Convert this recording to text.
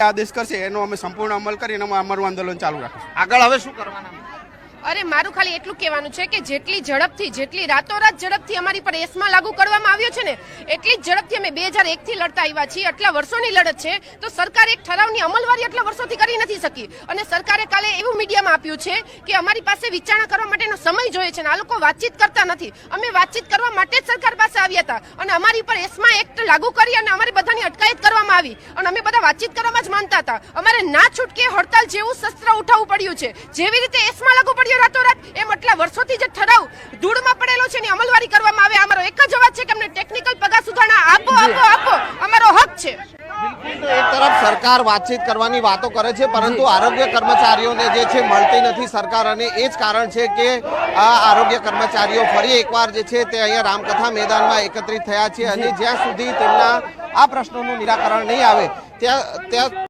આદેશ કરશે, એનો અમે સંપૂર્ણ અમલ કરીને અમે અમારું આંદોલન ચાલુ રાખીશું. આગળ હવે શું કરવાના? અરે, મારું ખાલી એટલું કહેવાનું છે કે જેટલી ઝડપથી, જેટલી રાતોરાત ઝડપથી અમારી પર એસમાં લાગુ કરવામાં આવ્યો છે ને, એટલી જ ઝડપથી અમે બે હજાર એકથી લડતા આવ્યા છીએ. આટલા વર્ષોની લડત છે, તો સરકાર એક ઠરાવની અમલવારી આટલા વર્ષોથી કરી નથી શકી. અને સરકારે કાલે એવું મીડિયામાં આપ્યું છે કે અમારી પાસે વિચારણા કરવા માટેનો સમય જોઈએ છે ને, આ લોકો વાતચીત કરતા નથી. અમે વાતચીત કરવા માટે જ સરકાર પાસે આવ્યા હતા અને અમારી પર એસમાં એક્ટ લાગુ કરી અને અટકાયત કરવામાં આવી. અને અમે બધા વાતચીત કરવામાં જ માનતા હતા. અમારે ના છૂટકે હડતાલ જેવું શસ્ત્ર ઉઠાવવું પડ્યું છે. જેવી રીતે એસમાં લાગુ પડ્યો રાતોરાત, એમ આટલા વર્ષોથી જે ઠરાવ ધૂળમાં પડેલો છે એની અમલવારી કરવામાં આવે. અમારો એક જ અવાજ છે કે અમને ટેકનિકલ પગાર સુધારણા આપો આપો આપો. અમારો હક છે. સરકાર વાતચીત કરવાની વાતો કરે છે પરંતુ આરોગ્ય કર્મચારીઓને જે છે મળતી નથી સરકાર અને એ જ કારણ છે કે આ આરોગ્ય કર્મચારીઓ ફરી એકવાર જે છે તે અહીંયા રામકથા મેદાનમાં એકત્રિત થયા છે અને જ્યાં સુધી તેમના આ પ્રશ્નોનું નિરાકરણ નહીં આવે ત્યાં ત્યાં